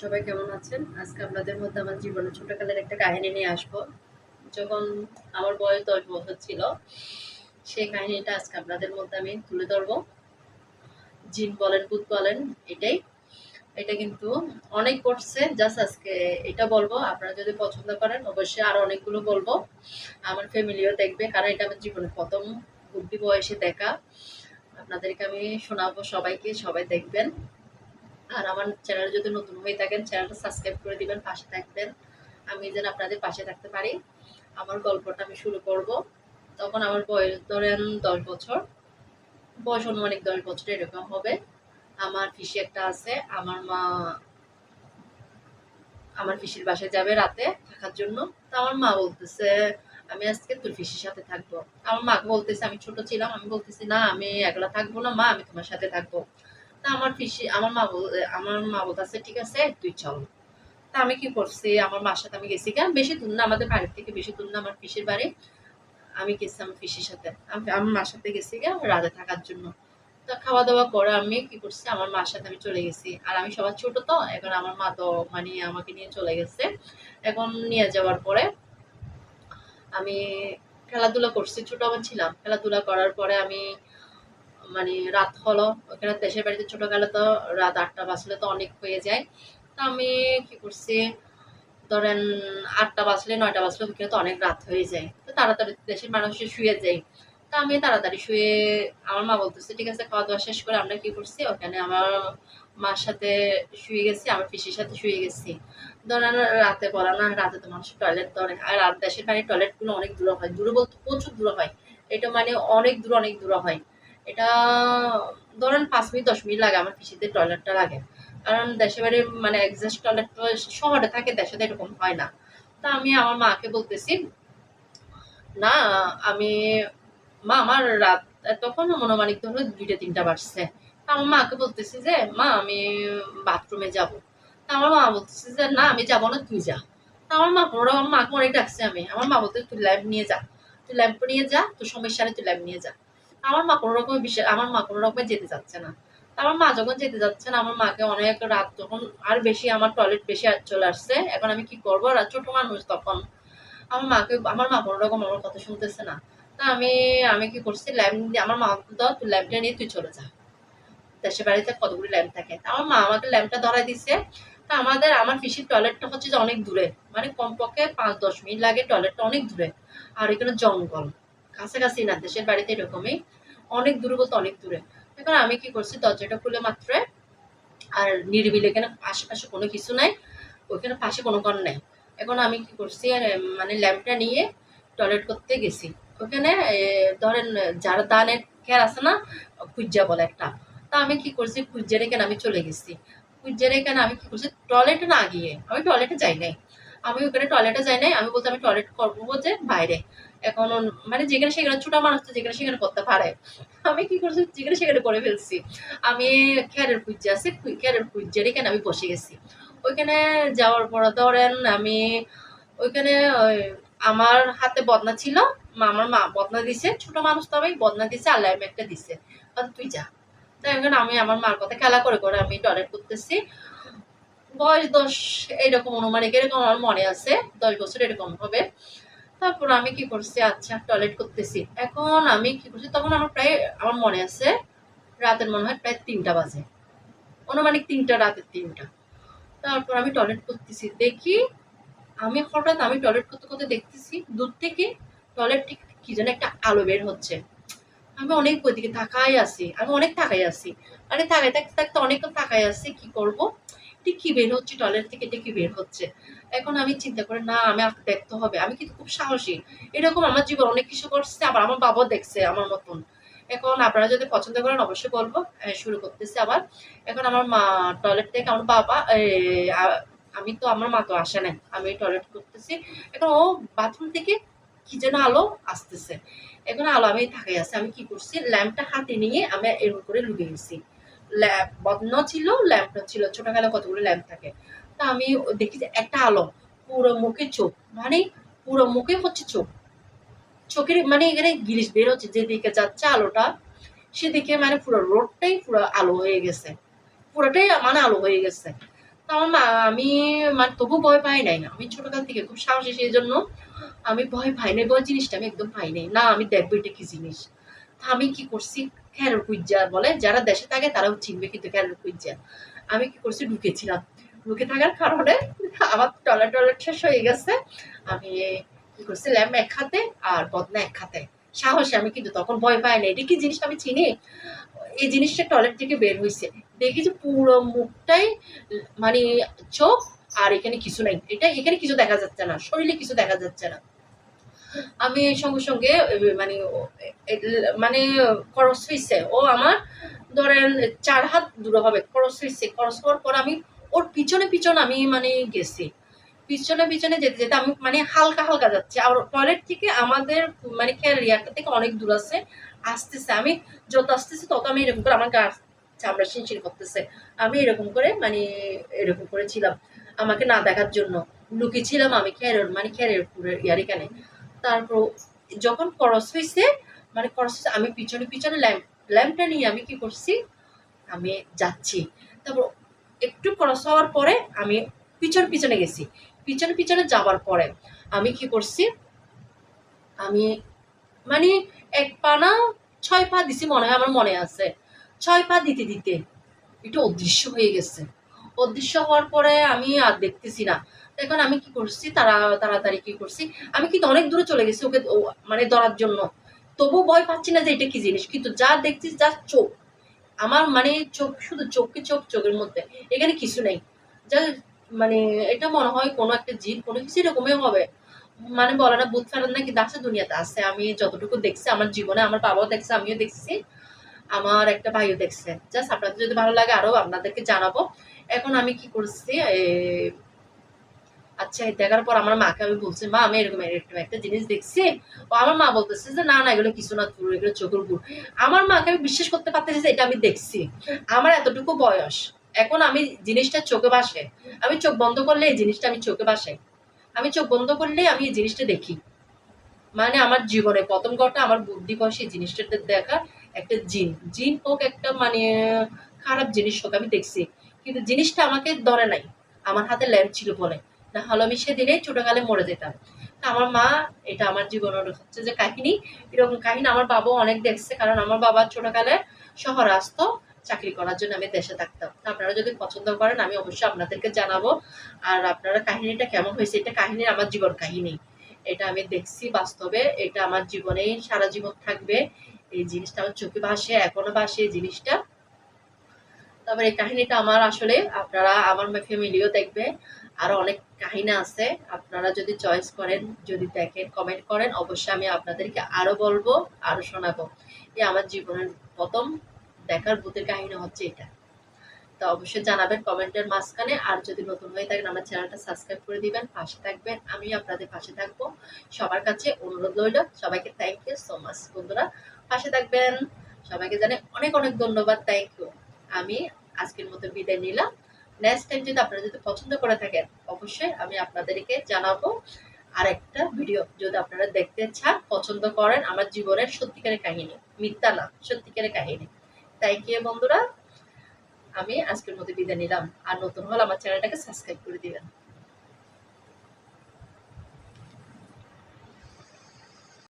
সবাই কেমন আছেন? আজকে আপনাদের মধ্যে আমার জীবনের ছোটকালের একটা কাহিনী নিয়ে আসব। যখন আমার বয়স দশ বছর ছিল, সেই কাহিনীটা আজকে আপনাদের মধ্যে আমি তুলে ধরবো। জিন বলেন, ভূত বলেন, এটাই। এটা কিন্তু অনেক করছে, জাস্ট আজকে এটা বলব। আপনারা যদি পছন্দ করেন, অবশ্যই আরও অনেকগুলো বলব। আমার ফ্যামিলিও দেখবে, কারণ এটা আমার জীবনের প্রথম, বুদ্ধি বয়সে দেখা। আপনাদেরকে আমি শোনাবো সবাইকে, সবাই দেখবেন। আর আমার চ্যানেল যদি নতুন হয়ে থাকেন চ্যানেলটা সাবস্ক্রাইব করে দিবেন, পাশে থাকবেন। আমি যেন আপনাদের পাশে থাকতে পারি। আমার গল্পটা আমি শুরু করব। তখন আমার বয়স ধরেন দশ বছর। বয়স অনুমানিক দশ বছর এরকম হবে। আমার পিসি একটা আছে। আমার মা আমার পিসির বাসায় যাবে রাতে থাকার জন্য। তো আমার মা বলতেছে, আমি আজকে তোর পিসির সাথে থাকব। আমার মাকে বলতেছে, আমি ছোট ছিলাম। আমি বলতেছি, না, আমি একলা থাকব না, মা, আমি তোমার সাথে থাকব। তা আমার পিসি, আমার মা আমার মা বলতেছে, ঠিক আছে, তুই চল। তা আমি কি করছি, আমার মার সাথে আমি গেছি। কেন বেশি দূর না, আমাদের বাড়ির থেকে বেশি দূর না, আমার পিসির বাড়ি। আমি গেছি আমার পিসির সাথে। আমি আমার মার সাথে গেছি গে রাতে থাকার জন্য। তা খাওয়া দাওয়া করে আমি কি করছি, আমার মার সাথে আমি চলে গেছি। আর আমি সবার ছোট তো, এখন আমার মা তো মানে আমাকে নিয়ে চলে গেছে। এখন নিয়ে যাওয়ার পরে আমি খেলাধুলা করছি, ছোট আমার ছিলাম। খেলাধুলা করার পরে আমি মানে রাত হলো, ওখানে দেশের বাড়িতে ছোট গেলে তো রাত আটটা বাজলে তো অনেক হয়ে যায়। তো আমি কি করছি, ধরেন আটটা বাজলে, নয়টা বাজলে ওখানে তো অনেক রাত হয়ে যায়। তো তাড়াতাড়ি দেশের মানুষ শুয়ে যায় তো আমি তাড়াতাড়ি শুয়ে আমার মা বলতেছে, ঠিক আছে, খাওয়া দাওয়া শেষ করে আমরা কি করছি? ওখানে আমার মার সাথে শুয়ে গেছি, আমার পিসির সাথে শুয়ে গেছি। ধরেন রাতে বলা না, রাতে তো মানুষ টয়লেট ধরে আর রাত দেশের বাড়ির টয়লেটগুলো অনেক দূরে হয় দূরে বলতে প্রচুর দূরে হয়। এটা মানে অনেক দূর, অনেক দূরে হয়। এটা ধরেন পাঁচ মিনিট, দশ মিনিট লাগে আমার পিসিতে টয়লেটটা লাগে। কারণ দেশে বাড়ি মানে এক্সাস্ট টয়লেট শহরে থাকে, দেশে তো এরকম হয় না। তা আমি আমার মাকে বলতেছি, না, আমি, মা, আমার রাত তখন মনোমানিক ধরো দুইটা, তিনটা বাজছে। তা আমার মাকে বলতেছি যে, মা, আমি বাথরুমে যাব। তা আমার মা বলতেছি যে, না, আমি যাব না, তুই যা। তা আমার মা কোনো রকম মাকে অনেক ডাকছে, আমি, আমার মা বলতে তুই ল্যাম্প নিয়ে যা। তুই ল্যাম্প নিয়ে যা, তোর সমস্যা নেই তুই ল্যাম্প নিয়ে যা। আমার মা কোনো রকমের বিষয় আমার মা কোনো রকমের যেতে চাচ্ছে না। আমার মা যখন যেতে যাচ্ছে না, আমার মাকে অনেক রাত তখন আর বেশি আমার টয়লেট বেশি চলে আসছে, এখন আমি কি করব? আর ছোট মানুষ তখন। আমার মাকে, আমার মা কোনো রকম আমার কথা শুনতেছে না। তা আমি আমি কি করছি? ল্যাম্প আমার মা দাও তুই ল্যাম্পটা নিয়ে, তুই চলে যা। দেশের বাড়িতে কতগুলি ল্যাম্প থাকে? আমার মা আমাকে ল্যাম্পটা ধরাই দিছে। তা আমাদের, আমার পিসির টয়লেটটা হচ্ছে যে অনেক দূরে। মানে কমপক্ষে পাঁচ দশ মিনিট লাগে টয়লেটটা অনেক দূরে। আর এখানে জঙ্গল। কাছাকাছি না, দেশের বাড়িতে এরকমই। অনেক দূরে বলতে অনেক দূরে। এখন আমি কি করছি, দরজাটা খুলে মাত্র আর নিরিবিলি, এখানে আশেপাশে কোনো কিছু নাই, ওইখানে পাশে কোনো ঘর নাই। এখন আমি কি করছি মানে ল্যাম্পটা নিয়ে টয়লেট করতে গেছি। ওখানে ধরেন, যারা দানের খেয়ার আছে না কুজ্জা বলে একটা। তা আমি কি করছি কুজ্জা রেখে আমি চলে গেছি। কুজ্জা রেখে আমি কি করছি, টয়লেটে না গিয়ে, আমি টয়লেটে যাই নাই। আমি ওখানে টয়লেটে যাই নাই, আমি বলতে আমি টয়লেট করব যে বাইরে। এখন মানে যেখানে সেখানে ছোট মানুষ তো যেখানে সেখানে করতে পারে। আমি কি করছি? যেখানে সেখানে করে ফেলছি। আমি খেয়ারের কুজ্জা আছে খেয়ারের কুজ্জা রেখে আমি বসে গেছি। ওইখানে যাওয়ার পর ধরেন আমি ওইখানে ওই আমার হাতে বদনা ছিল আমার মা বদনা দিছে। ছোট মানুষ তো আমি, বদনা দিছে আল্লাহ একটা দিছে। তুই যা। তাই এখন আমি আমার মার কথা খেলা করে করে আমি টয়লেট করতেছি। বয়স দশ এইরকম অনুমানিক এরকম আমার মনে আছে, দশ বছর এরকম হবে। তারপর আমি কি করছি? আচ্ছা টয়লেট করতেছি। এখন আমি কি করছি? তখন আমার প্রায়, আমার মনে আছে, রাতের মনে হয় প্রায় তিনটা বাজে। অনুমানিক তিনটা, রাতের তিনটা। তারপর আমি টয়লেট করতেছি। দেখি, আমি হঠাৎ আমি টয়লেট করতে করতে দেখতেছি, দূর থেকে টয়লেট ঠিক কি যেন একটা আলো বের হচ্ছে। আমি অনেক ওইদিকে তাকাই আছি, আমি অনেক তাকাই আছি। মানে তাকাই থাকতে থাকতে অনেক তাকাই আছি, কি করব? ঠিক কি বের হচ্ছে, টয়লেট থেকে এটা কি বের হচ্ছে। এখন আমি চিন্তা করে, না, আমি আর দেখতে হবে। আমি কিন্তু খুব সাহসী। এরকম আমার জীবন, অনেক কিছু করছে, আবার আমার বাবাও দেখছে আমার মতন। এখন আপনারা যদি পছন্দ করেন, অবশ্যই বলব। শুরু করতেছি আবার। এখন আমার মা টয়লেট থেকে আমার বাবা আমি তো, আমার মা তো আসে নাই। আমি টয়লেট করতেছি। এখন ও বাথরুম থেকে কি যেন আলো আসতেছে। এখন আলো আমি থাকাই আছে। আমি কি করছি, ল্যাম্পটা হাতে নিয়ে আমি এরকম করে লুকিয়ে গেছি ল্যাম্প, বদন ছিল, ল্যাম্পটা ছিল ছোটবেলা কতগুলো ল্যাম্প থাকে। তা আমি দেখি যে একটা আলো পুরো মুখে চোখ মানে পুরো মুখে হচ্ছে চোখ। চোখের মানে এখানে গিরিশ বের হচ্ছে যেদিকে যাচ্ছে আলোটা সেদিকে মানে পুরো রোডটাই পুরো আলো হয়ে গেছে। পুরোটাই মানে আলো হয়ে গেছে। তা আমার মা, আমি মানে তবু ভয় পাই নাই। আমি ছোটকাল থেকে খুব সাহসী, সেই জন্য আমি ভয় পাই নাই, ভয় জিনিসটা আমি একদম পাই নাই। না, আমি দেখব এটা কি জিনিস। আমি কি করছি? খেরোর কুইজা বলে, যারা দেশে থাকে তারাও চিনবে কিন্তু খেরোর কুইজা আমি কি করছি? ঢুকেছিলাম। ঢুকে থাকার কারণে আমার টয়লেট টয়লেট শেষ হয়ে গেছে। আমি কি করছি ল্যাম্প এক হাতে আর বদনা এক হাতে। সাহসে আমি কিন্তু তখন ভয় পাই না এটা কি জিনিস আমি চিনি? এই জিনিসটা টয়লেট থেকে বের হয়েছে দেখি যে পুরো মুখটাই মানে চোখ আর এখানে কিছু নাই। এটা এখানে কিছু দেখা যাচ্ছে না। শরীরে কিছু দেখা যাচ্ছে না। আমি সঙ্গে সঙ্গে মানে মানে খরচ হয়েছে ও আমার, ধরেন, চার হাত দূরে হবে, খরচ হয়েছে খরচ হওয়ার পর আমি, ওর পিছনে পিছনে আমি মানে গেছি। পিছনে পিছনে যেতে যেতে আমি মানে হালকা হালকা যাচ্ছি। আর টয়লেট থেকে আমাদের মানে খেয়াল রিয়ারটা থেকে অনেক দূর আছে, আসতেছে। আমি যত আসতেছে তত আমি এরকম করে আমার গা চামড়া শিনশিন করতেছে। আমি এরকম করে মানে এরকম করেছিলাম। আমাকে না দেখার জন্য লুকিয়েছিলাম আমি খেয়ারের মানে খেয়ারের ইয়ার এখানে। তারপর যখন ক্রস হয়েছে মানে ক্রস হয়েছে আমি পিছনে পিছনে ল্যাম্প ল্যাম্পটা নিয়ে আমি কি করছি, আমি যাচ্ছি। তারপর একটু ক্রস হওয়ার পরে আমি পিছনে পিছনে গেছি। পিছনে পিছনে যাওয়ার পরে আমি কি করছি, আমি মানে এক পা না, ছয় পা দিছি মনে হয়, আমার মনে আছে। ছয় পা দিতে দিতে একটু অদৃশ্য হয়ে গেছে। অদৃশ্য হওয়ার পরে আমি আর দেখতেছি না। এখন আমি কি করছি? তারা, তাড়াতাড়ি কি করছি? আমি কিন্তু অনেক দূরে চলে গেছি ওকে মানে ধরার জন্য। তবু ভয় পাচ্ছি না যে এটা কি জিনিস? কিন্তু যা দেখছি যা চোখ। আমার মানে চোখ, শুধু চোখকে চোখ, চোখের মধ্যে। এখানে কিছু নেই। যা মানে এটা মনে হয় কোনো একটা জীব কোনো কিছু এরকমই হবে। মানে বলে না বুধ ফেরত নাকি দাসে দুনিয়াতে আছে। আমি যতটুকু দেখছি, আমার জীবনে আমার বাবাও দেখছে, আমিও দেখছি। আমার একটা ভাইও দেখছে জাস্ট আপনাদের যদি ভালো লাগে আরও আপনাদেরকে জানাব। এখন আমি কি করছি আচ্ছা দেখার পর আমার মাকে আমি বলছি, মা, আমি এরকম এরকম একটা জিনিস দেখছি। ও আমার মা বলতেছে যে, না না, এগুলো কিছু না তুর এগুলো চোখের গুড় আমার মাকে আমি বিশ্বাস করতে পারতেছি যে, এটা আমি দেখছি। আমার এতটুকু বয়স, এখন আমি জিনিসটা চোখে বাসে আমি চোখ বন্ধ করলে এই জিনিসটা আমি চোখে বাসাই আমি চোখ বন্ধ করলে আমি এই জিনিসটা দেখি। মানে আমার জীবনে প্রথম কথা আমার বুদ্ধি বয়সে এই জিনিসটা দেখা একটা জিন। জিন হোক একটা মানে খারাপ জিনিস হোক, আমি দেখছি। কিন্তু জিনিসটা আমাকে ধরে নাই। আমার হাতে ল্যাম্প ছিল বলে। না হলে আমি সেদিনে ছোটকালে মরে যেতাম। তা আমার মা, এটা আমার জীবনের হচ্ছে যে কাহিনী। এরকম কাহিনী আমার বাবা অনেক দেখছে। কারণ আমার বাবা ছোটকালে শহরে আসতো চাকরি করার জন্য আমি দেশে থাকতাম। আপনারা যদি পছন্দ করেন, আমি অবশ্যই আপনাদেরকে জানাব। আর আপনারা কাহিনীটা কেমন হয়েছে, এটা কাহিনীর আমার জীবন কাহিনী। এটা আমি দেখছি বাস্তবে। এটা আমার জীবনে সারা জীবন থাকবে। এই জিনিসটা আমার চোখে ভাসে, এখনও ভাসে এই জিনিসটা। তারপরে এই কাহিনীটা আমার আসলে, আপনারা আমার ফ্যামিলিও দেখবে। আরও অনেক কাহিনী আছে, আপনারা যদি চয়েস করেন, যদি দেখেন কমেন্ট করেন, অবশ্যই আমি আপনাদেরকে আরও বলব, আরও শোনাবো। এই আমার জীবনের প্রথম দেখার ভূতের কাহিনী হচ্ছে এটা। তো অবশ্যই জানাবেন কমেন্টের মাঝখানে। আর যদি নতুন হয়ে থাকেন, আমার চ্যানেলটা সাবস্ক্রাইব করে দিবেন। পাশে থাকবেন। আমি আপনাদের পাশে থাকব। সবার কাছে অনুরোধ রইল, সবাইকে থ্যাংক ইউ সো মাচ বন্ধুরা। পাশে থাকবেন। সবাইকে জানে অনেক অনেক ধন্যবাদ। থ্যাংক ইউ আমি আজকের মতো বিদায় নিলাম। নেক্সট টাইম যদি আপনারা যদি পছন্দ করে থাকেন, অবশ্যই আমি আপনাদেরকে জানাব আর একটা ভিডিও যদি আপনারা দেখতে চান, পছন্দ করেন আমার জীবনের সত্যিকারের কাহিনী, মিথ্যা না, সত্যিকারের কাহিনী। থ্যাংক ইউ বন্ধুরা। আমি আজকের মতো বিদায় নিলাম। আর নতুন হলে আমার চ্যানেলটাকে সাবস্ক্রাইব করে দিবেন।